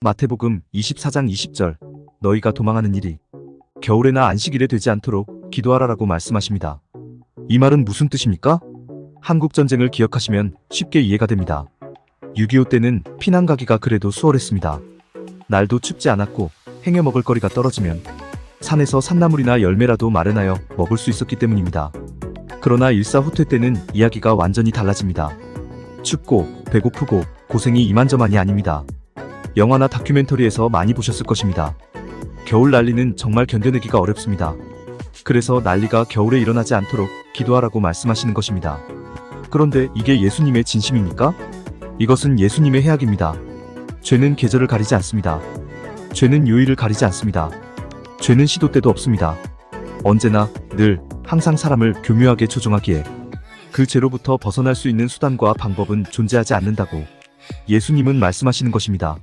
마태복음 24장 20절 너희가 도망하는 일이 겨울에나 안식일에 되지 않도록 기도하라라고 말씀하십니다. 이 말은 무슨 뜻입니까? 한국 전쟁을 기억하시면 쉽게 이해가 됩니다. 6.25 때는 피난 가기가 그래도 수월했습니다. 날도 춥지 않았고 행여 먹을 거리가 떨어지면 산에서 산나물이나 열매라도 마련하여 먹을 수 있었기 때문입니다. 그러나 일사후퇴 때는 이야기가 완전히 달라집니다. 춥고 배고프고 고생이 이만저만이 아닙니다. 영화나 다큐멘터리에서 많이 보셨을 것입니다. 겨울 난리는 정말 견뎌내기가 어렵습니다. 그래서 난리가 겨울에 일어나지 않도록 기도하라고 말씀하시는 것입니다. 그런데 이게 예수님의 진심입니까? 이것은 예수님의 해악입니다. 죄는 계절을 가리지 않습니다. 죄는 요일을 가리지 않습니다. 죄는 시도 때도 없습니다. 언제나, 늘, 항상 사람을 교묘하게 조종하기에 그 죄로부터 벗어날 수 있는 수단과 방법은 존재하지 않는다고 예수님은 말씀하시는 것입니다.